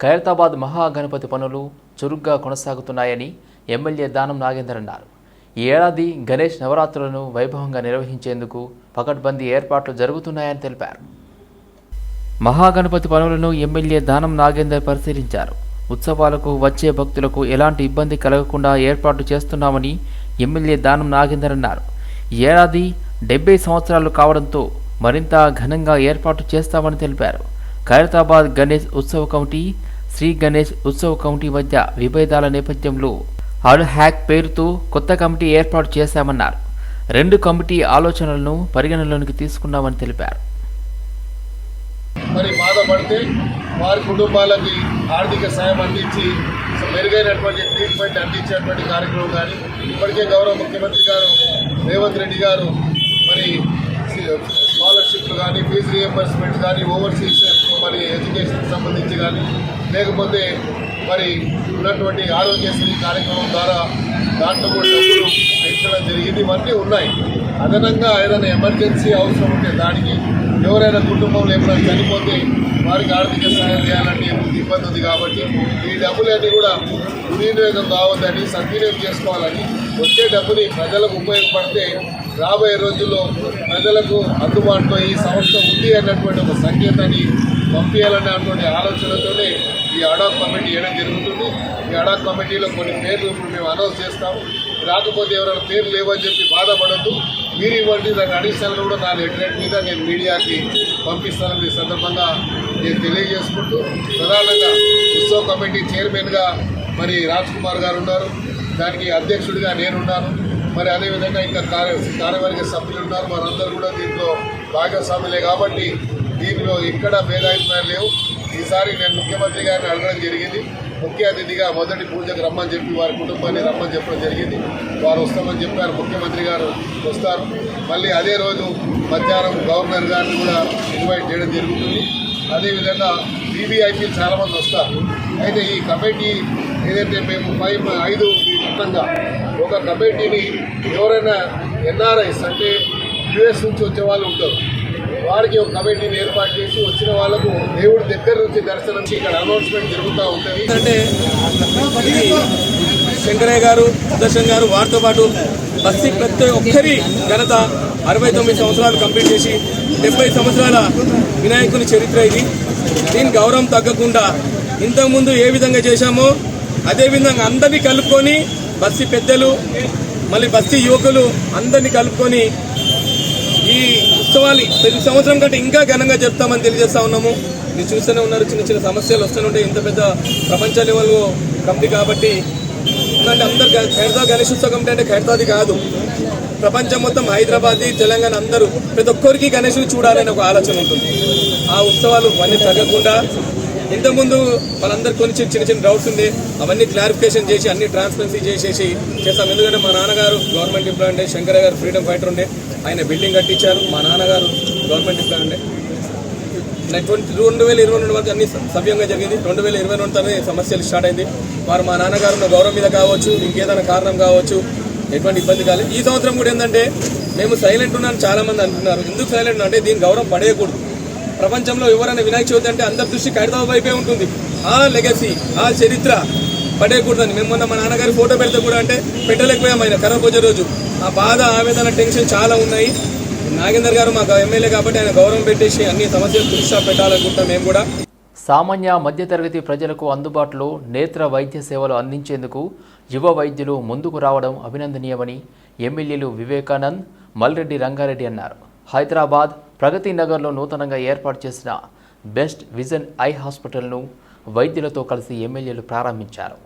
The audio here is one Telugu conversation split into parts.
ఖైరతాబాద్ మహాగణపతి పనులు చురుగ్గా కొనసాగుతున్నాయని ఎమ్మెల్యే దానం నాగేందర్ అన్నారు. ఈ ఏడాది గణేష్ నవరాత్రులను వైభవంగా నిర్వహించేందుకు పకడ్బందీ ఏర్పాట్లు జరుగుతున్నాయని తెలిపారు. మహాగణపతి పనులను ఎమ్మెల్యే దానం నాగేందర్ పరిశీలించారు. ఉత్సవాలకు వచ్చే భక్తులకు ఎలాంటి ఇబ్బంది కలగకుండా ఏర్పాటు చేస్తున్నామని ఎమ్మెల్యే దానం నాగేందర్ అన్నారు. ఏడాది డెబ్బై సంవత్సరాలు కావడంతో మరింత ఘనంగా ఏర్పాటు చేస్తామని తెలిపారు. ఖైరతాబాద్ గణేష్ ఉత్సవ కమిటీ శ్రీ గణేష్ ఉత్సవ కమిటీ మధ్య విభేదాల నేపథ్యంలో అడ్ హ్యాక్ పేరుతో కొత్త కమిటీ ఏర్పాటు చేశామన్నారు. రెండు కమిటీ ఆలోచనలను పరిగణనలోకి తీసుకున్నామని తెలిపారు. మరి బాధపడితే వారి కుటుంబాలకి ఆర్థిక సాయం అందించి మెరుగైనటువంటి ట్రీట్మెంట్ అందించేటువంటి కార్యక్రమం కానీ ఇప్పటికే గౌరవ ముఖ్యమంత్రి గారు రేవంత్ రెడ్డి గారు మరి స్కాలర్షిప్లు కానీ ఫీజు రియంబర్స్మెంట్ కానీ ఓవర్సీస్ మరి ఎడ్యుకేషన్కి సంబంధించి కానీ లేకపోతే మరి ఉన్నటువంటి ఆరోగ్యశ్రీ కార్యక్రమం ద్వారా దాంట్లో కూడా డబ్బులు పెంచడం జరిగింది. ఇవన్నీ ఉన్నాయి. అదనంగా ఏదైనా ఎమర్జెన్సీ అవసరం ఉంటే దానికి ఎవరైనా కుటుంబంలో ఎప్పుడైనా చనిపోతే వారికి ఆర్థిక సహాయం చేయాలంటే ఇబ్బంది ఉంది కాబట్టి ఈ డబ్బులన్నీ కూడా దుర్వినియోగం కావద్దని సద్వినియోగం చేసుకోవాలని వచ్చే డబ్బుని ప్రజలకు ఉపయోగపడితే రాబోయే రోజుల్లో ప్రజలకు అందుబాటులో ఈ సంస్థ ఉంది అన్నటువంటి ఒక సంకేతాన్ని పంపించాలనేటువంటి ఆలోచనతోనే ఈ అడాక్ కమిటీ వేయడం జరుగుతుంది. ఈ అడాక్ కమిటీలో కొన్ని పేర్లు ఇప్పుడు మేము అనౌన్స్ చేస్తాము. రాకపోతే ఎవరైనా పేర్లు లేవని చెప్పి బాధపడద్దు. మీరు ఇవ్వండి దాని అడిషనల్ కూడా నా లెటరేట్ మీద నేను మీడియాకి పంపిస్తానని సందర్భంగా నేను తెలియజేసుకుంటూ ప్రధానంగా ఉత్సవ కమిటీ చైర్మన్గా మరి రాజ్ కుమార్ గారు ఉన్నారు. దానికి అధ్యక్షుడిగా నేనున్నాను. మరి అదేవిధంగా ఇంకా కార్య కార్యవర్గ సభ్యులు ఉన్నారు. వారందరూ కూడా దీంట్లో భాగస్వాములే కాబట్టి దీనిలో ఎక్కడ భేదాభిప్రాయాలు లేవు. ఈసారి నేను ముఖ్యమంత్రి గారిని అడగడం జరిగింది. ముఖ్య అతిథిగా మొదటి పూజకు రమ్మని చెప్పి వారి కుటుంబాన్ని రమ్మని చెప్పడం జరిగింది. వారు వస్తామని చెప్పారు. ముఖ్యమంత్రి గారు వస్తారు. మళ్ళీ అదే రోజు మధ్యాహ్నం గవర్నర్ గారిని కూడా ఇన్వైట్ చేయడం జరుగుతుంది. అదేవిధంగా బీబీఐపీలు చాలామంది వస్తారు. అయితే ఈ కమిటీ ఏదైతే మేము ఫైవ్ ఐదు మొత్తంగా ఒక కమిటీని ఎవరైనా ఎన్ఆర్ఐస్ అంటే యుఎస్ నుంచి వచ్చే వాళ్ళు ఉంటారు. వారికి ఒక కమిటీని ఏర్పాటు చేసి వచ్చిన వాళ్ళకు దేవుడి దగ్గర నుంచి దర్శనం ఇక్కడ అనౌన్స్మెంట్ జరుగుతూ ఉంటుంది. అంటే శంకరయ్య గారు సుదర్శన్ గారు వారితో పాటు బస్తీ ప్రతి ఒక్కరి ఘనత అరవై తొమ్మిది సంవత్సరాలు కంప్లీట్ చేసి డెబ్బై సంవత్సరాల వినాయకుని చరిత్ర ఇది. దీని గౌరవం తగ్గకుండా ఇంతకుముందు ఏ విధంగా చేశామో అదేవిధంగా అందరినీ కలుపుకొని బస్సి పెద్దలు మళ్ళీ బస్సి యువకులు అందరినీ కలుపుకొని ఈ ఉత్సవాలు ప్రతి సంవత్సరం కంటే ఇంకా ఘనంగా చెప్తామని తెలియజేస్తా ఉన్నాము. మీరు చూస్తూనే ఉన్నారు చిన్న చిన్న సమస్యలు వస్తూనే ఇంత పెద్ద ప్రపంచ లెవెల్ కమిటీ కాబట్టి ఎందుకంటే అందరు గ- ఖైరతా గణేష్ ఉత్సవ కమిటీ అంటే ఖైరతాది కాదు. ప్రపంచం మొత్తం హైదరాబాద్ తెలంగాణ అందరూ ప్రతి ఒక్కరికి గణేషుని చూడాలని ఒక ఆలోచన ఉంటుంది. ఆ ఉత్సవాలు అన్నీ తగ్గకుండా ఇంతకుముందు వాళ్ళందరూ కొన్ని చిన్న చిన్న చిన్న డౌట్స్ ఉండే అవన్నీ క్లారిఫికేషన్ చేసి అన్ని ట్రాన్స్పరెన్సీ చేసేసి చేస్తాం. ఎందుకంటే మా నాన్నగారు గవర్నమెంట్ ఎంప్లాయ్ ఉండే శంకర గారు ఫ్రీడమ్ ఫైటర్ ఉండే ఆయన బిల్డింగ్ కట్టించారు. మా నాన్నగారు గవర్నమెంట్ ఎంప్లాయ్ ఉండే. ట్వంటీ రెండు వేల ఇరవై రెండు వరకు అన్ని సవ్యంగా జరిగింది. రెండు వేల ఇరవై రెండుతోనే సమస్యలు స్టార్ట్ అయింది. వారు మా నాన్నగారు ఉన్న గౌరవం మీద కావచ్చు ఇంకేదైనా కారణం కావచ్చు ఎటువంటి ఇబ్బంది కాలేదు. ఈ సంవత్సరం కూడా ఏంటంటే మేము సైలెంట్ ఉన్నాను చాలా మంది అంటున్నారు. ఎందుకు సైలెంట్ అంటే దీని గౌరవం పడేయకూడదు. ప్రపంచంలో ఎవరైనా వినాయక చవితి అంటే అందరి దృష్టి ఖైరతాబాద్ వైపే ఉంటుంది. ఆ లెగసీ ఆ చరిత్ర పడేయకూడదని మేము మొన్న మా నాన్నగారి ఫోటో పెడితే కూడా అంటే పెట్టలేకపోయాం ఆయన కరోనా రోజు. ఆ బాధ ఆవేదన టెన్షన్ చాలా ఉన్నాయి. నాగేందర్ గారు మాకు ఎమ్మెల్యే కాబట్టి ఆయన గౌరవం పెట్టేసి అన్ని సమస్యలు దృష్టిగా పెట్టాలనుకుంటాం మేము కూడా. సామాన్య మధ్యతరగతి ప్రజలకు అందుబాటులో నేత్ర వైద్య సేవలు అందించేందుకు యువ వైద్యులు ముందుకు రావడం అభినందనీయమని ఎమ్మెల్యేలు వివేకానంద్ మల్రెడ్డి రంగారెడ్డి అన్నారు. హైదరాబాద్ ప్రగతి నగర్లో నూతనంగా ఏర్పాటు చేసిన బెస్ట్ విజన్ ఐ హాస్పిటల్ను వైద్యులతో కలిసి ఎమ్మెల్యేలు ప్రారంభించారు.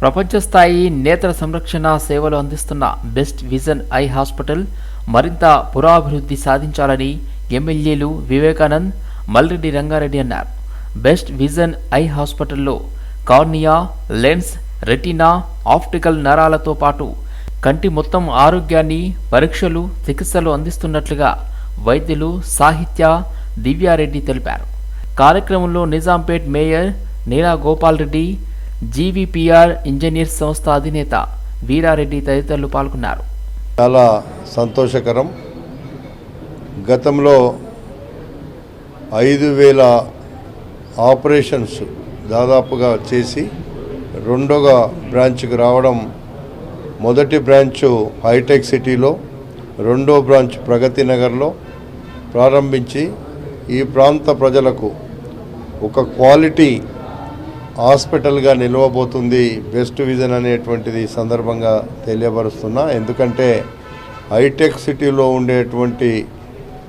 ప్రపంచ స్థాయి నేత్ర సంరక్షణ సేవలు అందిస్తున్న బెస్ట్ విజన్ ఐ హాస్పిటల్ మరింత పురాభివృద్ధి సాధించాలని ఎమ్మెల్యేలు వివేకానంద్ మల్రెడ్డి రంగారెడ్డి అన్నారు. బెస్ట్ విజన్ ఐ హాస్పిటల్లో కార్నియా లెన్స్ రెటీనా ఆప్టికల్ నరాలతో పాటు కంటి మొత్తం ఆరోగ్యాన్ని పరీక్షలు చికిత్సలు అందిస్తున్నట్లుగా వైద్యులు సాహిత్య దివ్యారెడ్డి తెలిపారు. కార్యక్రమంలో Nizampet mayor Neela Gopal Reddy GVPR engineer సంస్థ అధినేత వీరారెడ్డి తదితరులు పాల్గొన్నారు. చాలా సంతోషకరం. గతంలో ఐదు వేల ఆపరేషన్స్ దాదాపుగా చేసి రెండవ బ్రాంచ్కి రావడం మొదటి బ్రాంచ్ హైటెక్ సిటీలో రెండో బ్రాంచ్ ప్రగతి నగర్లో ప్రారంభించి ఈ ప్రాంత ప్రజలకు ఒక క్వాలిటీ హాస్పిటల్గా నిలవబోతుంది బెస్ట్ విజన్ అనేటువంటిది సందర్భంగా తెలియపరుస్తున్నా. ఎందుకంటే హైటెక్ సిటీలో ఉండేటువంటి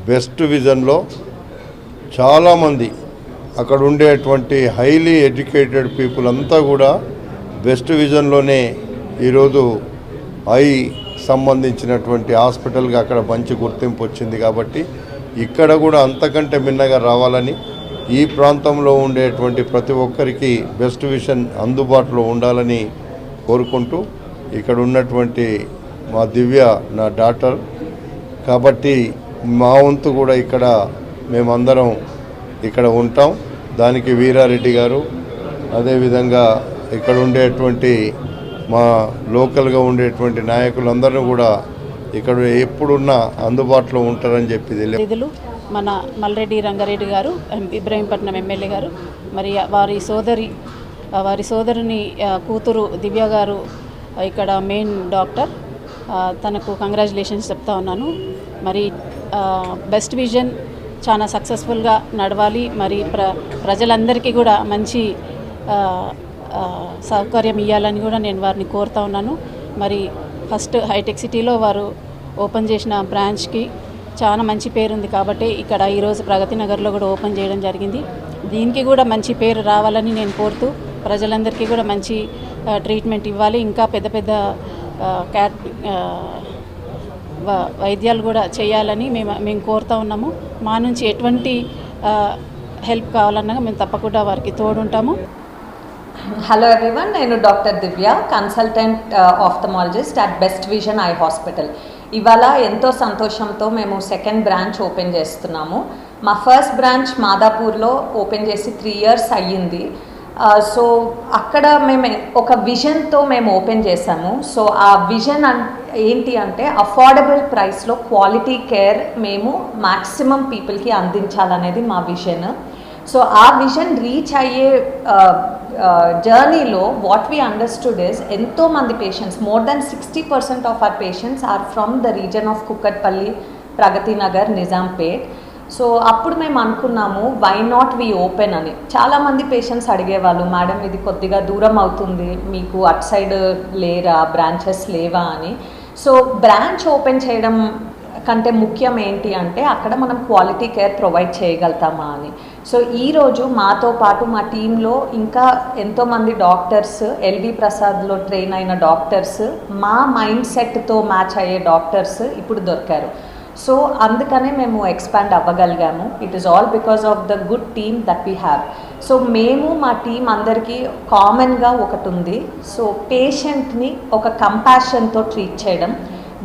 బెస్ట్ విజన్లో చాలామంది అక్కడ ఉండేటువంటి హైలీ ఎడ్యుకేటెడ్ పీపుల్ అంతా కూడా బెస్ట్ విజన్లోనే ఈరోజు ఐ సంబంధించినటువంటి హాస్పిటల్గా అక్కడ మంచి గుర్తింపు వచ్చింది కాబట్టి ఇక్కడ కూడా అంతకంటే మిన్నగా రావాలని ఈ ప్రాంతంలో ఉండేటువంటి ప్రతి ఒక్కరికి బెస్ట్ విషన్ అందుబాటులో ఉండాలని కోరుకుంటూ ఇక్కడ ఉన్నటువంటి మా దివ్య నా డాటర్. కాబట్టి మా వంతు కూడా ఇక్కడ మేమందరం ఇక్కడ ఉంటాం. దానికి వీరారెడ్డి గారు అదేవిధంగా ఇక్కడ ఉండేటువంటి మా లోకల్గా ఉండేటువంటి నాయకులందరూ కూడా ఇక్కడ ఎప్పుడున్నా అందుబాటులో ఉంటారని చెప్పి తెలియ నిధులు మన మల్రెడ్డి రంగారెడ్డి గారు ఎం- ఇబ్రహీంపట్నం ఎమ్మెల్యే గారు మరి వారి సోదరి వారి సోదరుని కూతురు దివ్య గారు ఇక్కడ మెయిన్ డాక్టర్ తనకు కంగ్రాచులేషన్స్ చెప్తా ఉన్నాను. మరి బెస్ట్ విజన్ చాలా సక్సెస్ఫుల్గా నడవాలి. మరి ప్ర ప్రజలందరికీ కూడా మంచి సౌకర్యం ఇవ్వాలని కూడా నేను వారిని కోరుతా ఉన్నాను. మరి ఫస్ట్ హైటెక్ సిటీలో వారు ఓపెన్ చేసిన బ్రాంచ్కి చాలా మంచి పేరు ఉంది కాబట్టి ఇక్కడ ఈరోజు ప్రగతి నగర్లో కూడా ఓపెన్ చేయడం జరిగింది. దీనికి కూడా మంచి పేరు రావాలని నేను కోరుతూ ప్రజలందరికీ కూడా మంచి ట్రీట్మెంట్ ఇవ్వాలి. ఇంకా పెద్ద పెద్ద క్యాట్ వ- వైద్యాలు కూడా చేయాలని మేము మేము కోరుతూ ఉన్నాము. మా నుంచి ఎటువంటి హెల్ప్ కావాలన్నా మేము తప్పకుండా వారికి తోడుంటాము. హలో ఎవ్రీవన్ నేను doctor Divya consultant ophthalmologist at best vision eye hospital ఇవాళ ఎంతో సంతోషంతో మేము సెకండ్ బ్రాంచ్ ఓపెన్ చేస్తున్నాము. మా ఫస్ట్ బ్రాంచ్ మాదాపూర్లో ఓపెన్ చేసి త్రీ ఇయర్స్ అయ్యింది. Uh, సో అక్కడ మేము ఒక విజన్తో మేము ఓపెన్ చేసాము సో ఆ విజన్ అన్ ఏంటి అంటే అఫోర్డబుల్ ప్రైస్లో క్వాలిటీ కేర్ మేము మ్యాక్సిమం పీపుల్కి అందించాలనేది మా విజన్ సో ఆ విజన్ రీచ్ అయ్యే uh, జర్నీలో వాట్ వీ అండర్స్టూడ్ ఇస్ ఎంతో మంది patients more than sixty percent of our patients are from the region of Kukatpally Pragathi Nagar Nizampet so అప్పుడు మేము అనుకున్నాము వై నాట్ వీ ఓపెన్ అని. చాలామంది పేషెంట్స్ అడిగేవాళ్ళు మేడం ఇది కొద్దిగా దూరం అవుతుంది మీకు అట్ సైడ్ లేరా బ్రాంచెస్ లేవా? అని. సో బ్రాంచ్ ఓపెన్ చేయడం కంటే ముఖ్యం ఏంటి అంటే అక్కడ మనం క్వాలిటీ కేర్ ప్రొవైడ్ చేయగలుగుతామా అని. సో ఈరోజు మాతో పాటు మా టీంలో ఇంకా ఎంతోమంది డాక్టర్స్ ఎల్వి ప్రసాద్లో ట్రైన్ అయిన డాక్టర్స్ మా మైండ్ సెట్తో మ్యాచ్ అయ్యే డాక్టర్స్ ఇప్పుడు దొరికారు. సో అందుకనే మేము expand అవ్వగలిగాము. It is all because of the good team that we have so మేము మా టీం అందరికీ కామన్గా ఒకటి ఉంది. సో పేషెంట్ని ఒక కంపాషన్తో ట్రీట్ చేయడం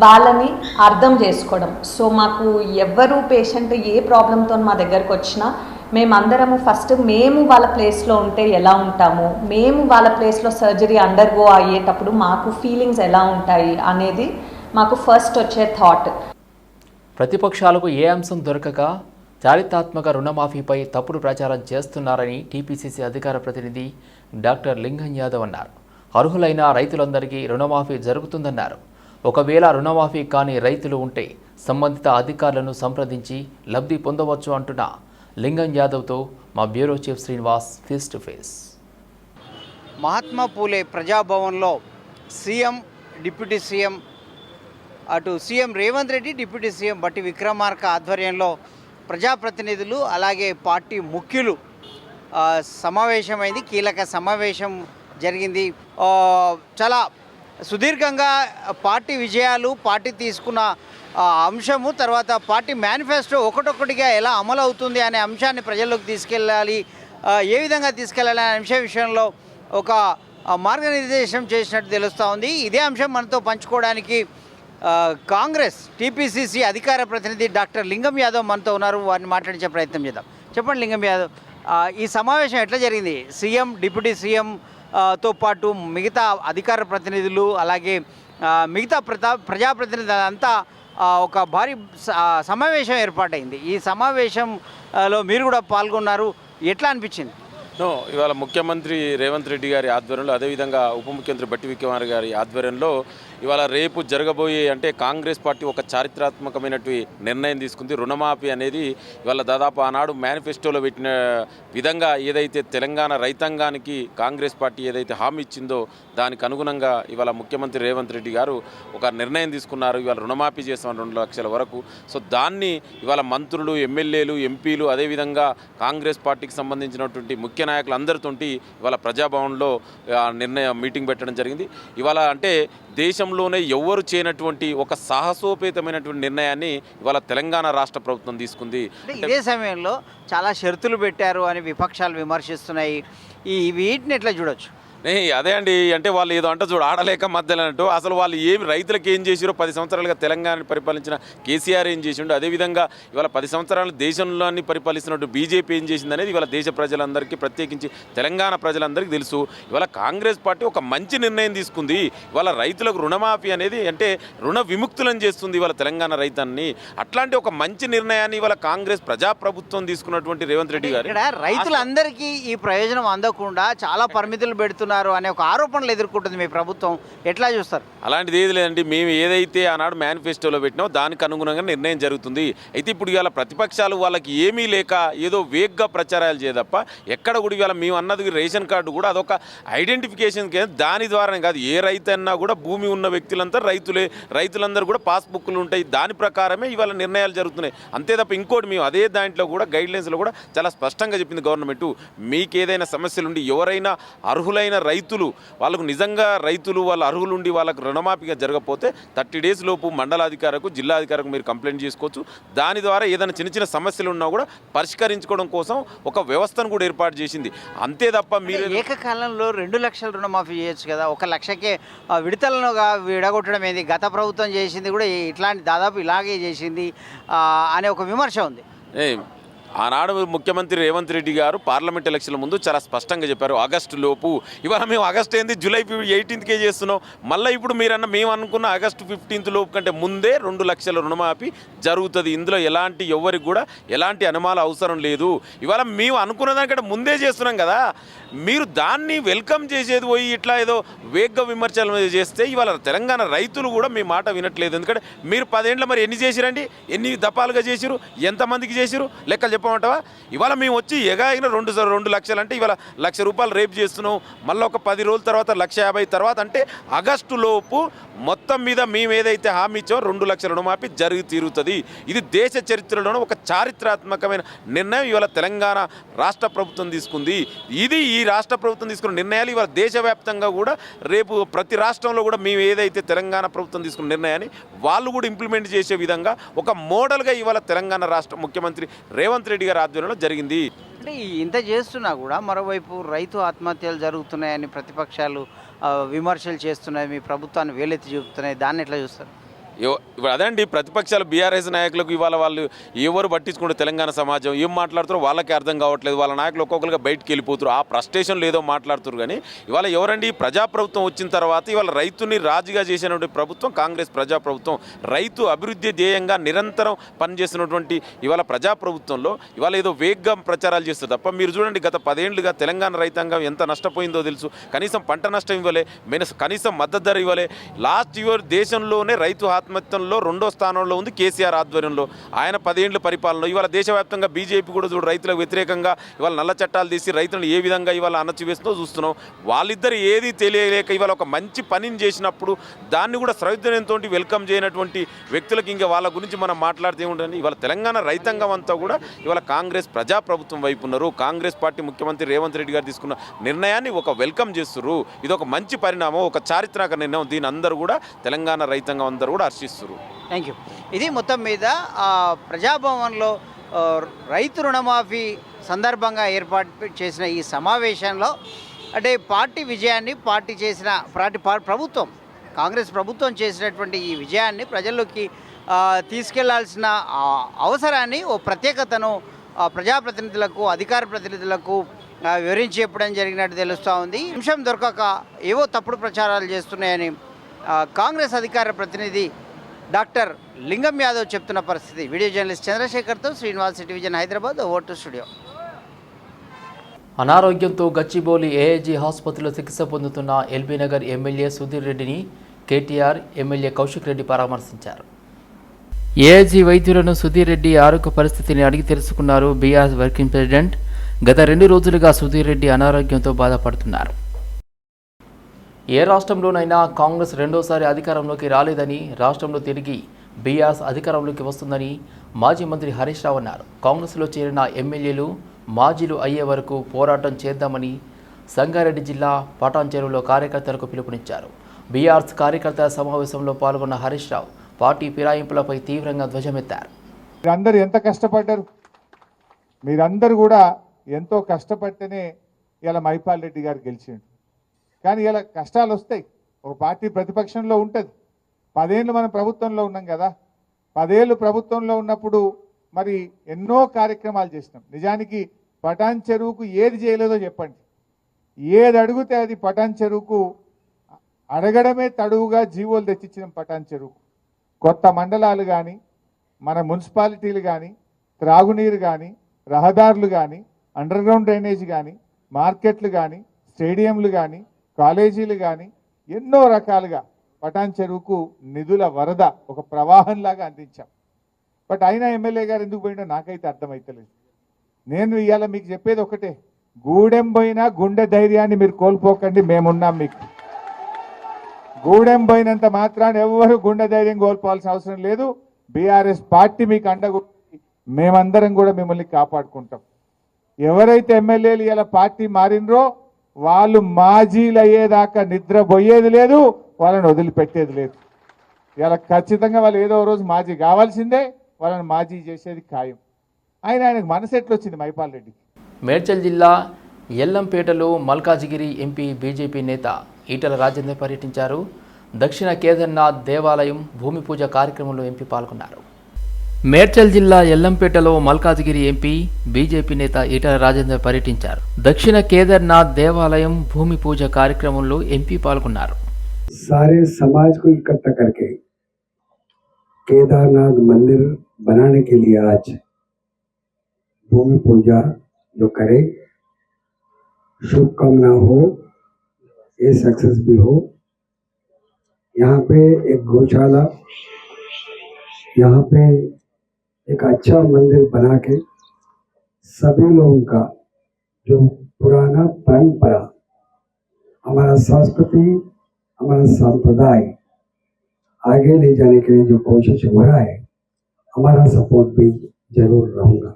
వాళ్ళని అర్థం చేసుకోవడం. సో మాకు ఎవ్వరూ పేషెంట్ ఏ ప్రాబ్లంతో మా దగ్గరకు వచ్చినా మేమందరము ఫస్ట్ మేము వాళ్ళ ప్లేస్లో ఉంటే ఎలా ఉంటాము? మేము వాళ్ళ ప్లేస్లో సర్జరీ అండర్గో అయ్యేటప్పుడు మాకు ఫీలింగ్స్ ఎలా ఉంటాయి అనేది మాకు ఫస్ట్ వచ్చే థాట్. ప్రతిపక్షాలకు ఏ అంశం దొరకక చారిత్రాత్మక రుణమాఫీపై తప్పుడు ప్రచారం చేస్తున్నారని టీపీసీసీ అధికార ప్రతినిధి డాక్టర్ లింగం యాదవ్ అన్నారు. అర్హులైన రైతులందరికీ రుణమాఫీ జరుగుతుందన్నారు. ఒకవేళ రుణమాఫీ కాని రైతులు ఉంటే సంబంధిత అధికారులను సంప్రదించి లబ్ధి పొందవచ్చు అంటున్న లింగం యాదవ్తో మా bureau chief Srinivas face to face. Mahatma Phule ప్రజాభవన్లో CM deputy CM అటు CM Revanth Reddy deputy CM Bhatti Vikramarka ఆధ్వర్యంలో ప్రజాప్రతినిధులు అలాగే పార్టీ ముఖ్యులు సమావేశమైంది. కీలక సమావేశం జరిగింది. చాలా సుదీర్ఘంగా పార్టీ విజయాలు పార్టీ తీసుకున్న అంశము తర్వాత పార్టీ మేనిఫెస్టో ఒకటొక్కటిగా ఎలా అమలు అవుతుంది అనే అంశాన్ని ప్రజల్లోకి తీసుకెళ్ళాలి ఏ విధంగా తీసుకెళ్ళాలి అనే అంశం విషయంలో ఒక మార్గనిర్దేశం చేసినట్టు తెలుస్తూ ఉంది. ఇదే అంశం మనతో పంచుకోవడానికి కాంగ్రెస్ టీపీసీసీ అధికార ప్రతినిధి డాక్టర్ లింగం యాదవ్ మనతో ఉన్నారు. వారిని మాట్లాడించే ప్రయత్నం చేద్దాం. చెప్పండి లింగం యాదవ్. ఈ సమావేశం ఎట్లా జరిగింది? సీఎం డిప్యూటీ సీఎం తో పాటు మిగతా అధికార ప్రతినిధులు అలాగే మిగతా ప్రజా ప్రజాప్రతినిధులు అంతా ఒక భారీ స- సమావేశం ఏర్పాటైంది. ఈ సమావేశంలో మీరు కూడా పాల్గొన్నారు. ఎట్లా అనిపించింది? ఇవాళ ముఖ్యమంత్రి రేవంత్ రెడ్డి గారి ఆధ్వర్యంలో అదేవిధంగా ఉప ముఖ్యమంత్రి బట్టి విక్రమార్ గారి ఆధ్వర్యంలో ఇవాళ రేపు జరగబోయే అంటే కాంగ్రెస్ పార్టీ ఒక చారిత్రాత్మకమైనటువంటి నిర్ణయం తీసుకుంది. రుణమాఫీ అనేది ఇవాళ దాదాపు ఆనాడు మేనిఫెస్టోలో పెట్టిన విధంగా ఏదైతే తెలంగాణ రైతాంగానికి కాంగ్రెస్ పార్టీ ఏదైతే హామీ ఇచ్చిందో దానికి అనుగుణంగా ఇవాళ ముఖ్యమంత్రి రేవంత్ రెడ్డి గారు ఒక నిర్ణయం తీసుకున్నారు. ఇవాళ రుణమాఫీ చేస్తాం రెండు లక్షల వరకు. సో దాన్ని ఇవాళ మంత్రులు ఎమ్మెల్యేలు ఎంపీలు అదేవిధంగా కాంగ్రెస్ పార్టీకి సంబంధించినటువంటి ముఖ్య నాయకులు అందరితోటి ఇవాళ ప్రజాభవన్లో నిర్ణయం మీటింగ్ పెట్టడం జరిగింది. ఇవాళ అంటే దేశంలోనే ఎవ్వరు చేయనటువంటి ఒక సాహసోపేతమైనటువంటి నిర్ణయాన్ని ఇవాళ తెలంగాణ రాష్ట్ర ప్రభుత్వం తీసుకుంది. ఇదే సమయంలో చాలా షరతులు పెట్టారు అని విపక్షాలు విమర్శిస్తున్నాయి. ఈ వీటిని ఎట్లా చూడొచ్చు? అదే అండి అంటే వాళ్ళు ఏదో అంటే చూడు ఆడలేక మధ్యలో అంటూ అసలు వాళ్ళు ఏమి రైతులకు ఏం చేసిరో పది సంవత్సరాలుగా తెలంగాణ పరిపాలించిన కేసీఆర్ ఏం చేసిండు అదేవిధంగా ఇవాళ పది సంవత్సరాలు దేశంలోని పరిపాలిస్తున్నట్టు బీజేపీ ఏం చేసింది అనేది ఇవాళ దేశ ప్రజలందరికీ ప్రత్యేకించి తెలంగాణ ప్రజలందరికీ తెలుసు. ఇవాళ కాంగ్రెస్ పార్టీ ఒక మంచి నిర్ణయం తీసుకుంది. ఇవాళ రైతులకు రుణమాఫీ అనేది అంటే రుణ విముక్తులను చేస్తుంది ఇవాళ తెలంగాణ రైతాన్ని. అట్లాంటి ఒక మంచి నిర్ణయాన్ని ఇవాళ కాంగ్రెస్ ప్రజాప్రభుత్వం తీసుకున్నటువంటి రేవంత్ రెడ్డి గారు. రైతులందరికీ ఈ ప్రయోజనం అందకుండా చాలా పరిమితులు పెడుతున్నారు. అనే ఒక ఆరోపణలు ఎదుర్కొంటుంది మీ ప్రభుత్వం. ఎట్లా చూస్తారు? అలాంటిది ఏది లేదండి మేము ఏదైతే ఆనాడు మేనిఫెస్టోలో పెట్టినామో దానికి అనుగుణంగా నిర్ణయం జరుగుతుంది. అయితే ఇప్పుడు ఇవాళ ప్రతిపక్షాలు వాళ్ళకి ఏమీ లేక ఏదో వేగ్గా ప్రచారాలు చేయదప్ప ఎక్కడ కూడా ఇవాళ మేము అన్నది రేషన్ కార్డు కూడా అదొక ఐడెంటిఫికేషన్ దాని ద్వారానే కాదు. ఏ రైతు అన్నా కూడా భూమి ఉన్న వ్యక్తులంతా రైతులే రైతులందరూ కూడా పాస్బుక్లు ఉంటాయి. దాని ప్రకారమే ఇవాళ నిర్ణయాలు జరుగుతున్నాయి. అంతే తప్ప ఇంకోటి మేము అదే దాంట్లో కూడా గైడ్లైన్స్లో కూడా చాలా స్పష్టంగా చెప్పింది గవర్నమెంట్. మీకు ఏదైనా సమస్యలు ఉండి ఎవరైనా అర్హులైన రైతులు వాళ్ళకు నిజంగా రైతులు వాళ్ళ అర్హులుండి వాళ్ళకు రుణమాఫీగా జరగకపోతే థర్టీ డేస్ లోపు మండలాధికారకు జిల్లాధికారకు మీరు కంప్లైంట్ చేసుకోవచ్చు. దాని ద్వారా ఏదైనా చిన్న చిన్న సమస్యలు ఉన్నా కూడా పరిష్కరించుకోవడం కోసం ఒక వ్యవస్థను కూడా ఏర్పాటు చేసింది. అంతే తప్ప మీరు ఏకకాలంలో రెండు లక్షల రుణమాఫీ చేయొచ్చు కదా. ఒక లక్షకే విడతలనుగా విడగొట్టడం ఏంది? గత ప్రభుత్వం చేసింది కూడా ఇట్లాంటి దాదాపు ఇలాగే చేసింది అనే ఒక విమర్శ ఉంది. ఆనాడు ముఖ్యమంత్రి రేవంత్ రెడ్డి గారు పార్లమెంట్ ఎలక్షన్ల ముందు చాలా స్పష్టంగా చెప్పారు. ఆగస్టు లోపు ఇవాళ మేము ఆగస్ట్ ఏంది? జూలై ఎయిటీన్త్కే చేస్తున్నాం. మళ్ళీ ఇప్పుడు మీరన్న మేము అనుకున్న ఆగస్టు ఫిఫ్టీన్త్ లోపు కంటే ముందే రెండు లక్షల రుణమాఫీ జరుగుతుంది. ఇందులో ఎలాంటి ఎవరికి కూడా ఎలాంటి అనుమానాలు అవసరం లేదు. ఇవాళ మేము అనుకున్న దానికంటే ముందే చేస్తున్నాం కదా. మీరు దాన్ని వెల్కమ్ చేసేది పోయి ఇట్లా ఏదో వేగ్గా విమర్శలు చేస్తే ఇవాళ తెలంగాణ రైతులు కూడా మీ మాట వినట్లేదు. ఎందుకంటే మీరు పదేండ్ల మరి ఎన్ని చేసిరండి? ఎన్ని దపాలుగా చేసిరు? ఎంతమందికి చేసిరు? లెక్కలు చెప్పమంటావా? ఇవాళ మేము వచ్చి ఎగాగిన రెండు రెండు లక్షలు అంటే ఇవాళ లక్ష రూపాయలు రేపు చేస్తున్నాం. మళ్ళీ ఒక పది రోజుల తర్వాత లక్ష యాభై తర్వాత అంటే ఆగస్టు లోపు మొత్తం మీద మేము ఏదైతే హామీ ఇచ్చామో రెండు లక్షల రుణమాఫీ జరిగి తీరుతుంది. ఇది దేశ చరిత్రలోనే ఒక చారిత్రాత్మకమైన నిర్ణయం ఇవాళ తెలంగాణ రాష్ట్ర ప్రభుత్వం తీసుకుంది. ఇది ఈ రాష్ట్ర ప్రభుత్వం తీసుకున్న నిర్ణయాలు ఇవాళ దేశవ్యాప్తంగా కూడా రేపు ప్రతి రాష్ట్రంలో కూడా మేము ఏదైతే తెలంగాణ ప్రభుత్వం తీసుకున్న నిర్ణయాన్ని వాళ్ళు కూడా ఇంప్లిమెంట్ చేసే విధంగా ఒక మోడల్గా ఇవాళ తెలంగాణ రాష్ట్ర ముఖ్యమంత్రి రేవంత్ రెడ్డి గారి ఆధ్వర్యంలో జరిగింది. అంటే ఇంత చేస్తున్నా కూడా మరోవైపు రైతు ఆత్మహత్యలు జరుగుతున్నాయని ప్రతిపక్షాలు విమర్శలు చేస్తున్నాయి మీ ప్రభుత్వాన్ని వేలెత్తి చూపుతున్నాయి. దాన్ని ఎట్లా చూస్తారు? ఇప్పుడు అదండి ప్రతిపక్షాలు బీఆర్ఎస్ నాయకులకు ఇవాళ వాళ్ళు ఎవరు పట్టించుకుంటే తెలంగాణ సమాజం? ఏం మాట్లాడుతారో వాళ్ళకే అర్థం కావట్లేదు. వాళ్ళ నాయకులు ఒక్కొక్కరుగా బయటికి వెళ్ళిపోతారు ఆ ఫ్రస్ట్రేషన్ లేదో మాట్లాడుతారు కానీ ఇవాళ ఎవరండి? ప్రజాప్రభుత్వం వచ్చిన తర్వాత ఇవాళ రైతుని రాజుగా చేసినటువంటి ప్రభుత్వం కాంగ్రెస్ ప్రజాప్రభుత్వం రైతు అభివృద్ధి ధ్యేయంగా నిరంతరం పనిచేస్తున్నటువంటి ఇవాళ ప్రజాప్రభుత్వంలో ఇవాళ ఏదో వేగ్గా ప్రచారాలు చేస్తారు తప్ప మీరు చూడండి గత పదేళ్ళుగా తెలంగాణ రైతాంగం ఎంత నష్టపోయిందో తెలుసు. కనీసం పంట నష్టం ఇవ్వలే కనీసం మద్దతు ధర ఇవ్వలే. లాస్ట్ ఇయర్ దేశంలోనే రైతు ఆత్మహత్యంలో రెండో స్థానంలో ఉంది కేసీఆర్ ఆధ్వర్యంలో. ఆయన పదేండ్ల పరిపాలన ఇవాళ దేశవ్యాప్తంగా బీజేపీ కూడా చూడు రైతులకు వ్యతిరేకంగా ఇవాళ నల్ల చట్టాలు తీసి రైతులను ఏ విధంగా ఇవాళ అణచివేస్తుందో చూస్తున్నాం. వాళ్ళిద్దరు ఏది తెలియలేక ఇవాళ ఒక మంచి పనిని చేసినప్పుడు దాన్ని కూడా సౌజన్యంతో వెల్కమ్ చేయనటువంటి వ్యక్తులకు ఇంకా వాళ్ళ గురించి మనం మాట్లాడితే ఉండండి ఇవాళ తెలంగాణ రైతాంగం అంతా కూడా ఇవాళ కాంగ్రెస్ ప్రజాప్రభుత్వం వైపు ఉన్నారు. కాంగ్రెస్ పార్టీ ముఖ్యమంత్రి రేవంత్ రెడ్డి గారు తీసుకున్న నిర్ణయాన్ని ఒక వెల్కమ్ చేస్తున్నారు ఇది ఒక మంచి పరిణామం ఒక చారిత్రక నిర్ణయం. దీని అందరూ కూడా తెలంగాణ రైతాంగం అందరూ కూడా హర్షిస్తున్నారు థ్యాంక్ యూ ఇది మొత్తం మీద ప్రజాభవన్లో రైతు రుణమాఫీ సందర్భంగా ఏర్పాటు చేసిన ఈ సమావేశంలో అంటే పార్టీ విజయాన్ని పార్టీ చేసిన పార్టీ ప్రభుత్వం కాంగ్రెస్ ప్రభుత్వం చేసినటువంటి ఈ విజయాన్ని ప్రజల్లోకి తీసుకెళ్ళాల్సిన అవసరాన్ని ఓ ప్రత్యేకతను ప్రజాప్రతినిధులకు అధికార ప్రతినిధులకు వివరించి చెప్పడం జరిగినట్టు తెలుస్తూ ఉంది. అంశం దొరకక ఏవో తప్పుడు ప్రచారాలు చేస్తున్నాయని కాంగ్రెస్ అధికార ప్రతినిధి డాక్టర్ లింగం యాదవ్ చెప్తున్న పరిస్థితి. వీడియో జర్నలిస్ట్ చంద్రశేఖర్తో శ్రీనివాస్ టెలివిజన్ హైదరాబాద్ ఓటు స్టూడియో. అనారోగ్యంతో గచ్చిబౌలి ఏఐజీ ఆసుపత్రిలో చికిత్స పొందుతున్న ఎల్బీ నగర్ ఎమ్మెల్యే సుధీర్ రెడ్డిని కేటీఆర్ ఎమ్మెల్యే కౌశిక్ రెడ్డి పరామర్శించారు. ఏఐజీ వైద్యులను సుధీర్ రెడ్డి ఆరోగ్య పరిస్థితిని అడిగి తెలుసుకున్నారు బీఆర్ వర్కింగ్ ప్రెసిడెంట్. గత రెండు రోజులుగా సుధీర్ రెడ్డి అనారోగ్యంతో బాధపడుతున్నారు. ఏ రాష్ట్రంలోనైనా కాంగ్రెస్ రెండోసారి అధికారంలోకి రాలేదని రాష్ట్రంలో తిరిగి బీఆర్ఎస్ అధికారంలోకి వస్తుందని మాజీ మంత్రి హరీష్ రావు అన్నారు. కాంగ్రెస్లో చేరిన ఎమ్మెల్యేలు మాజీలు అయ్యే వరకు పోరాటం చేద్దామని సంగారెడ్డి జిల్లా పటాన్చెరువులో కార్యకర్తలకు పిలుపునిచ్చారు. బీఆర్ఎస్ కార్యకర్తల సమావేశంలో పాల్గొన్న హరీష్ రావు పార్టీ ఫిరాయింపులపై తీవ్రంగా ధ్వజమెత్తారు. మీరందరూ ఎంత కష్టపడ్డారు? మీరందరూ కూడా ఎంతో కష్టపడితేనే ఇలా మైపాల్ రెడ్డి గారు గెలిచిండు. కానీ ఇలా కష్టాలు వస్తాయి. ఒక పార్టీ ప్రతిపక్షంలో ఉంటుంది. పదేళ్ళు మనం ప్రభుత్వంలో ఉన్నాం కదా. పదేళ్ళు ప్రభుత్వంలో ఉన్నప్పుడు మరి ఎన్నో కార్యక్రమాలు చేసినాం. నిజానికి పటాన్ చెరువుకు ఏది చేయలేదో చెప్పండి. ఏది అడిగితే అది పటాన్ చెరువుకు అడగడమే తడువుగా జీవోలు తెచ్చిచ్చినాం పటాన్ చెరువుకు. కొత్త మండలాలు కానీ మన మున్సిపాలిటీలు కానీ త్రాగునీరు కానీ రహదారులు కానీ అండర్ గ్రౌండ్ డ్రైనేజ్ కానీ మార్కెట్లు కానీ స్టేడియంలు కానీ కాలేజీలు కానీ ఎన్నో రకాలుగా పటాన్ చెరువుకు నిధుల వరద ఒక ప్రవాహంలాగా అందించాం. బట్ అయినా ఎమ్మెల్యే గారు ఎందుకు పోయినో నాకైతే అర్థమైతలేదు. నేను ఇవాళ మీకు చెప్పేది ఒకటే గూడెం పోయినా గుండె ధైర్యాన్ని మీరు కోల్పోకండి మేమున్నాం మీకు. గూడెం పోయినంత మాత్రాన్ని ఎవ్వరు గుండె ధైర్యం కోల్పోవాల్సిన అవసరం లేదు. బీఆర్ఎస్ పార్టీ మీకు అండగా మేమందరం కూడా మిమ్మల్ని కాపాడుకుంటాం. ఎవరైతే ఎమ్మెల్యేలు ఇలా పార్టీ మారినరో వాళ్ళు మాజీలు అయ్యేదాకా లేదు వాళ్ళని వదిలిపెట్టేది లేదు. ఇలా ఖచ్చితంగా వాళ్ళు ఏదో రోజు మాజీ కావాల్సిందే వాళ్ళని మాజీ చేసేది ఖాయం. ఆయన ఆయనకు మనసు ఎట్లొచ్చింది మైపాల్ రెడ్డికి? మేడ్చల్ జిల్లా ఎల్లంపేటలో మల్కాజిగిరి ఎంపీ బీజేపీ నేత ఈటల రాజేందర్ పర్యటించారు. దక్షిణ కేదార్నాథ్ దేవాలయం భూమి పూజ కార్యక్రమంలో ఎంపీ పాల్గొన్నారు. మేడ్చల్ జిల్లా ఎల్లంపేటలో మల్కాజిగిరి ఎంపీ బీజేపీ నేత ఈటల రాజేందర్ పర్యటించారు దక్షిణ కేదార్నాథ్ దేవాలయం భూమి పూజ కార్యక్రమంలో ఎంపీ పాల్గొన్నారు सारे समाज को इकट्ठा करके केदारनाथ मंदिर बनाने के लिए आज भूमि पूजा जो करे शुभकामना हो ये सक्सेस भी हो यहाँ पे एक गौशाला यहाँ पे एक अच्छा मंदिर बना के सभी लोगों का जो पुराना परंपरा हमारा संस्कृति हमारा संप्रदाय आगे ले जाने के लिए जो कोशिश हो रहा है हमारा सपोर्ट भी जरूर रहूंगा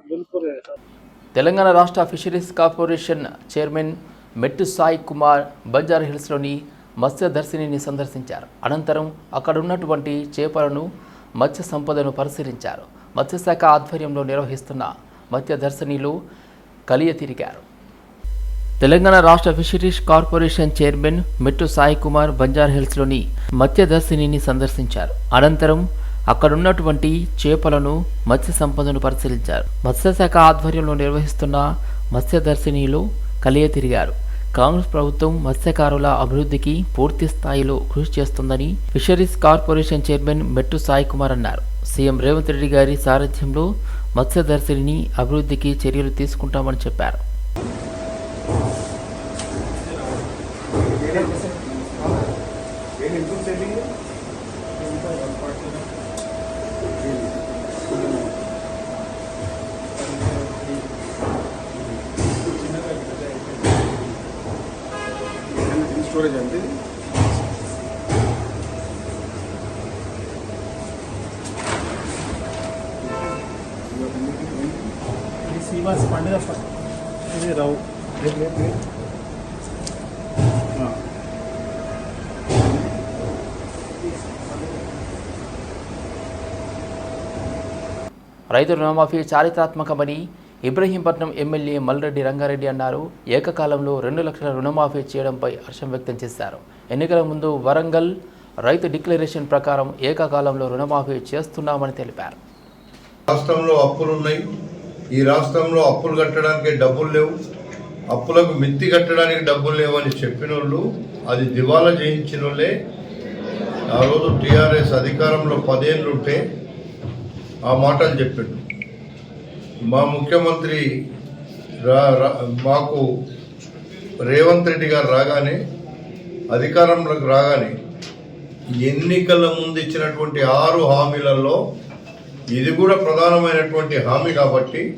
తెలంగాణ రాష్ట్ర ఫిషరీస్ కార్పొరేషన్ చైర్మన్ మెట్టు సాయి కుమార్ బంజారా హిల్స్లోని మత్స్యదర్శినిని సందర్శించారు అనంతరం అక్కడ ఉన్నటువంటి చేపలను మత్స్య సంపదను పరిశీలించారు మత్స్యశాఖ ఆధ్వర్యంలో నిర్వహిస్తున్న మత్స్యదర్శినిలో కలియ తిరిగారు. తెలంగాణ రాష్ట్ర ఫిషరీస్ కార్పొరేషన్ చైర్మన్ మెట్టు సాయి కుమార్ బంజార్ హిల్స్లోని మత్స్యదర్శినిని సందర్శించారు. అనంతరం అక్కడున్నటువంటి చేపలను మత్స్య సంపదను పరిశీలించారు. మత్స్యశాఖ ఆధ్వర్యంలో నిర్వహిస్తున్న మత్స్యదర్శినిలో కలియ తిరిగారు. కాంగ్రెస్ ప్రభుత్వం మత్స్యకారుల అభివృద్ధికి పూర్తి స్థాయిలో కృషి చేస్తుందని ఫిషరీస్ కార్పొరేషన్ చైర్మన్ మెట్టు సాయి కుమార్ అన్నారు. సీఎం రేవంత్ రెడ్డి గారి సారథ్యంలో మత్స్యదర్శిని అభివృద్ధికి చర్యలు తీసుకుంటామని చెప్పారు. రైతు రుణమాఫీ చారిత్రాత్మకమని ఇబ్రహీంపట్నం ఎమ్మెల్యే మల్రెడ్డి రంగారెడ్డి అన్నారు. ఏకకాలంలో రెండు లక్షల రుణమాఫీ చేయడంపై హర్షం వ్యక్తం చేశారు. ఎన్నికల ముందు వరంగల్ రైతు డిక్లరేషన్ ప్రకారం ఏకకాలంలో రుణమాఫీ చేస్తున్నామని తెలిపారు. రాష్ట్రంలో అప్పులు ఉన్నాయి ఈ రాష్ట్రంలో అప్పులు కట్టడానికి డబ్బులు లేవు. అప్పులకు మిత్తి కట్టడానికి డబ్బులు లేవని చెప్పిన వాళ్ళు అది దివాలా చేయించిన వాళ్ళే ఆ రోజు టీఆర్ఎస్ అధికారంలో పదేళ్ళు ఉంటే ఆ మాటలు చెప్పిండు. మా ముఖ్యమంత్రి రా- మాకు రేవంత్ రెడ్డి గారు రాగానే అధికారంలోకి రాగానే ఎన్నికల ముందు ఇచ్చినటువంటి ఆరు హామీలలో ఇది కూడా ప్రధానమైనటువంటి హామీ కాబట్టి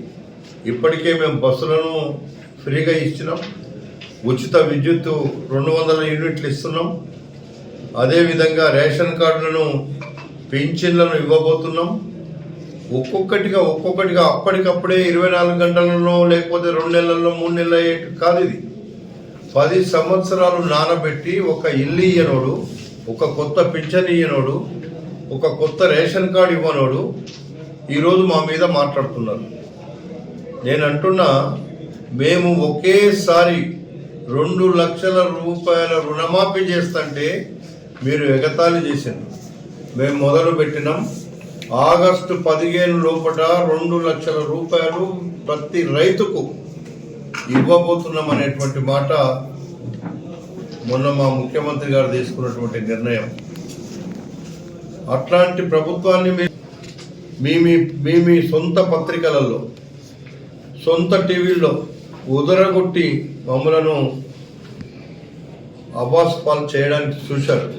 ఇప్పటికే మేము బస్సులను ఫ్రీగా ఇచ్చినాం. ఉచిత విద్యుత్ రెండు వందల యూనిట్లు ఇస్తున్నాం. అదేవిధంగా రేషన్ కార్డులను పెన్షన్లను ఇవ్వబోతున్నాం. ఒక్కొక్కటిగా ఒక్కొక్కటిగా అప్పటికప్పుడే ఇరవై నాలుగు గంటలలో లేకపోతే రెండు నెలల్లో మూడు నెలలు అయ్యేటి కాదు ఇది. పది సంవత్సరాలు నానబెట్టి ఒక ఇల్లు ఇయ్యనోడు ఒక కొత్త పింఛన్ ఇయ్యనోడు ఒక కొత్త రేషన్ కార్డు ఇవ్వనోడు ఈరోజు మా మీద మాట్లాడుతున్నారు. నేను అంటున్నా మేము ఒకేసారి రెండు లక్షల రూపాయల రుణమాఫీ చేస్తుంటే మీరు ఎగతాళి చేసిండ్రు. మేము మొదలు పెట్టినాం ఆగస్టు పదిహేను లోపల రెండు లక్షల రూపాయలు ప్రతి రైతుకు ఇవ్వబోతున్నాం అనేటువంటి మాట మొన్న మా ముఖ్యమంత్రి గారు తీసుకున్నటువంటి నిర్ణయం. అట్లాంటి ప్రభుత్వాన్ని మీ మీ మీ- మీ సొంత పత్రికలలో సొంత టీవీల్లో ఉదరగొట్టి మమ్మలను అబాస్ పాలు చేయడానికి చూశారు.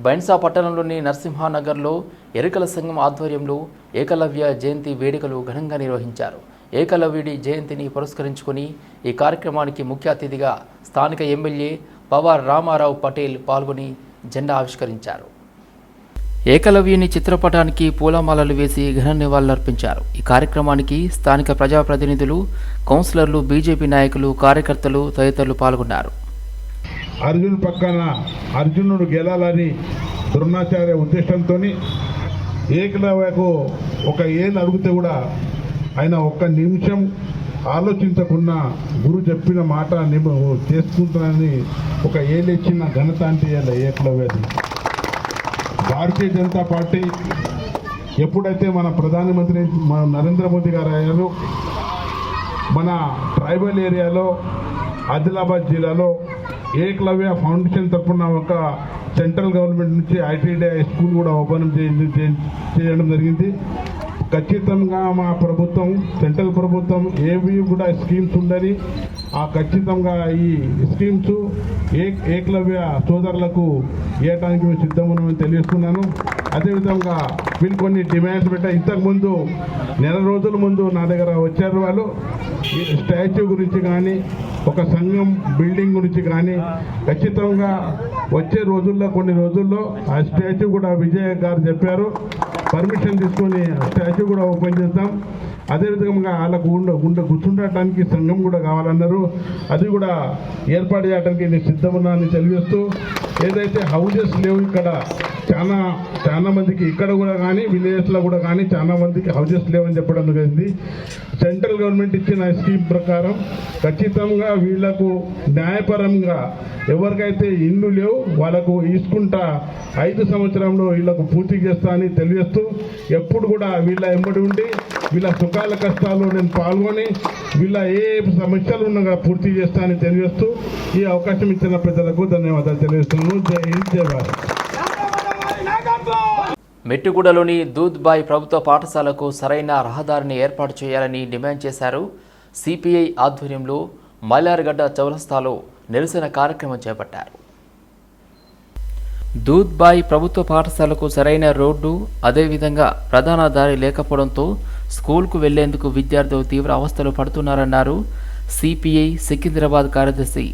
బైన్సా పట్టణంలోని నరసింహానగర్లో ఎరుకల సంఘం ఆధ్వర్యంలో ఏకలవ్య జయంతి వేడుకలు ఘనంగా నిర్వహించారు. ఏకలవ్యుడి జయంతిని పురస్కరించుకుని ఈ కార్యక్రమానికి ముఖ్య అతిథిగా స్థానిక ఎమ్మెల్యే పవార్ రామారావు పటేల్ పాల్గొని జెండా ఆవిష్కరించారు. ఏకలవ్యుని చిత్రపటానికి పూలమాలలు వేసి ఘన నివాళులర్పించారు. ఈ కార్యక్రమానికి స్థానిక ప్రజాప్రతినిధులు కౌన్సిలర్లు బీజేపీ నాయకులు కార్యకర్తలు తదితరులు పాల్గొన్నారు. అర్జున్ పక్కన అర్జునుడు గెలాలని ద్రోణాచార్య ఉద్దేశంతో ఏకలవ్యకు ఒక ఏళ్ళు అడిగితే కూడా ఆయన ఒక్క నిమిషం ఆలోచించకుండా గురు చెప్పిన మాట నేను చేసుకుంటానని ఒక ఏలిచ్చిన ఘనత అంటే ఏకలవ్యది. భారతీయ జనతా పార్టీ ఎప్పుడైతే మన ప్రధానమంత్రి మన నరేంద్ర మోదీ గారు అయ్యారో మన ట్రైబల్ ఏరియాలో ఆదిలాబాద్ జిల్లాలో ఏకలవ్య ఫౌండేషన్ తరఫున ఒక సెంట్రల్ గవర్నమెంట్ నుంచి ఐటీడీఐ స్కూల్ కూడా ఓపెన్ చేయడం చేయ- చేయడం జరిగింది. ఖచ్చితంగా మా ప్రభుత్వం సెంట్రల్ ప్రభుత్వం ఏవి కూడా స్కీమ్స్ ఉండని ఆ ఖచ్చితంగా ఈ స్కీమ్స్ ఏ ఏకలవ్య సోదరులకు ఇవ్వడానికి మేము సిద్ధమున్నామని తెలియజేస్తున్నాను. అదేవిధంగా వీళ్ళు కొన్ని డిమాండ్స్ పెట్టా. ఇంతకుముందు నెల రోజుల ముందు నా దగ్గర వచ్చారు వాళ్ళు. స్టాచ్యూ గురించి కానీ ఒక సంఘం బిల్డింగ్ గురించి కానీ ఖచ్చితంగా వచ్చే రోజుల్లో కొన్ని రోజుల్లో ఆ స్టాచ్యూ కూడా విజయ్ గారు చెప్పారు. పర్మిషన్ తీసుకొని స్టాచ్యూ కూడా ఓపెన్ చేస్తాం అదేవిధంగా వాళ్ళకు ఉండ ఉండ కూర్చుండటానికి సంఘం కూడా కావాలన్నారు. అది కూడా ఏర్పాటు చేయడానికి నేను సిద్ధమున్నా అని తెలియజేస్తూ ఏదైతే హౌజెస్ లేవు ఇక్కడ చాలా చాలా మందికి ఇక్కడ కూడా కానీ విలేజెస్లో కూడా కానీ చాలా మందికి హౌజెస్ లేవని చెప్పడం జరిగింది. సెంట్రల్ గవర్నమెంట్ ఇచ్చిన స్కీమ్ ప్రకారం ఖచ్చితంగా వీళ్ళకు న్యాయపరంగా ఎవరికైతే ఇల్లు లేవు వాళ్ళకు తీసుకుంటా ఐదు సంవత్సరంలో వీళ్ళకు పూర్తి చేస్తా అని తెలియజేస్తూ ఎప్పుడు కూడా వీళ్ళ ఎంబడి ఉండి వీళ్ళ సుఖాల కష్టాల్లో నేను పాల్గొని వీళ్ళ ఏ సమస్యలు ఉన్నా పూర్తి చేస్తా అని తెలియజేస్తూ ఈ అవకాశం ఇచ్చిన ప్రజలకు ధన్యవాదాలు తెలియజేస్తున్నాను. జై హింద్ జై భారత్. మెట్టుగూడలోని దూద్బాయ్ ప్రభుత్వ పాఠశాలకు సరైన రహదారిని ఏర్పాటు చేయాలని డిమాండ్ చేశారు. సిపిఐ ఆధ్వర్యంలో మైలారగడ్డ చౌరస్తాలో నిరసన కార్యక్రమం చేపట్టారు. దూద్బాయ్ ప్రభుత్వ పాఠశాలకు సరైన రోడ్డు అదేవిధంగా ప్రధాన దారి లేకపోవడంతో స్కూల్కు వెళ్ళేందుకు విద్యార్థులు తీవ్ర అవస్థలు పడుతున్నారన్నారు సిపిఐ సికింద్రాబాద్ కార్యదర్శి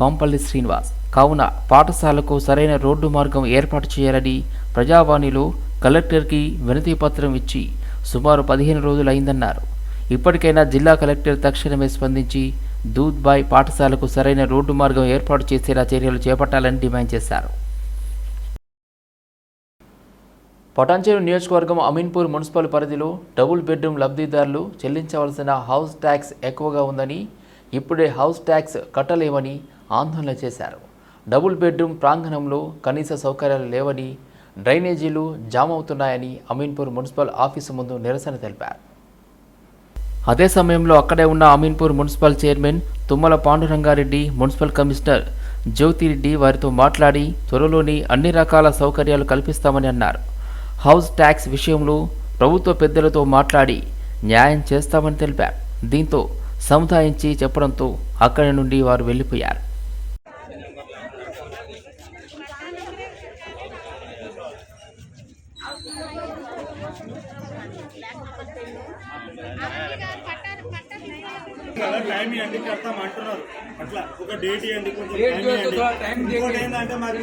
కాంపల్లి శ్రీనివాస్. కావున పాఠశాలకు సరైన రోడ్డు మార్గం ఏర్పాటు చేయాలని ప్రజావాణిలో కలెక్టర్కి వినతి పత్రం ఇచ్చి సుమారు పదిహేను రోజులైందన్నారు. ఇప్పటికైనా జిల్లా కలెక్టర్ తక్షణమే స్పందించి దూద్బాయ్ పాఠశాలకు సరైన రోడ్డు మార్గం ఏర్పాటు చేసేలా చర్యలు చేపట్టాలని డిమాండ్ చేశారు. పటాన్చేరు నియోజకవర్గం అమీన్పూర్ మున్సిపల్ పరిధిలో డబుల్ బెడ్రూమ్ లబ్ధిదారులు చెల్లించవలసిన హౌస్ ట్యాక్స్ ఎక్కువగా ఉందని ఇప్పుడే హౌస్ ట్యాక్స్ కట్టలేమని ఆందోళన చేశారు. డబుల్ బెడ్రూమ్ ప్రాంగణంలో కనీస సౌకర్యాలు లేవని డ్రైనేజీలు జామ్ అవుతున్నాయని అమీన్పూర్ మున్సిపల్ ఆఫీసు ముందు నిరసన తెలిపారు. అదే సమయంలో అక్కడే ఉన్న Ameenpur municipal chairman Tummala Pandurangareddy municipal commissioner Jyothireddy వారితో మాట్లాడి త్వరలోని అన్ని రకాల సౌకర్యాలు కల్పిస్తామని అన్నారు. హౌస్ ట్యాక్స్ విషయంలో ప్రభుత్వ పెద్దలతో మాట్లాడి న్యాయం చేస్తామని తెలిపారు. దీంతో సముదాయించి చెప్పడంతో అక్కడి నుండి వారు వెళ్ళిపోయారు. టైం ఇవ్వండి కడతాం అంటున్నారు. అట్లా ఒక డేట్ ఇవ్వండి కొంచెం టైం ఇవ్వండి ఇంకోటి ఏంటంటే మరి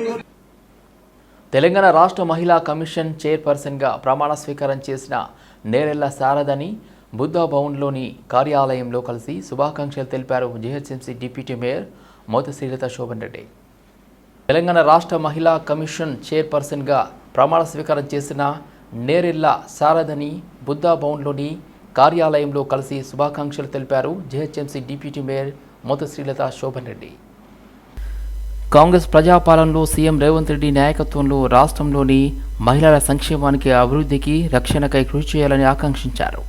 తెలంగాణ రాష్ట్ర మహిళా కమిషన్ చైర్పర్సన్గా ప్రమాణ స్వీకారం చేసిన నేరెళ్ళ శారదని బుద్ధా భవన్లోని కార్యాలయంలో కలిసి శుభాకాంక్షలు తెలిపారు GHMC deputy mayor Mothasrilatha Shobhan Reddy. Telangana రాష్ట్ర మహిళా కమిషన్ చైర్పర్సన్గా ప్రమాణ స్వీకారం చేసిన నేరెళ్ళ శారదని బుద్ధా భవన్లోని కార్యాలయంలో కలిసి శుభాకాంక్షలు తెలిపారు GHMC deputy mayor Mothasrilatha Shobhan Reddy. Congress ప్రజాపాలనలో సీఎం రేవంత్ రెడ్డి నాయకత్వంలో రాష్ట్రంలోని మహిళల సంక్షేమానికి అభివృద్ధికి రక్షణకై కృషి చేయాలని ఆకాంక్షించారు.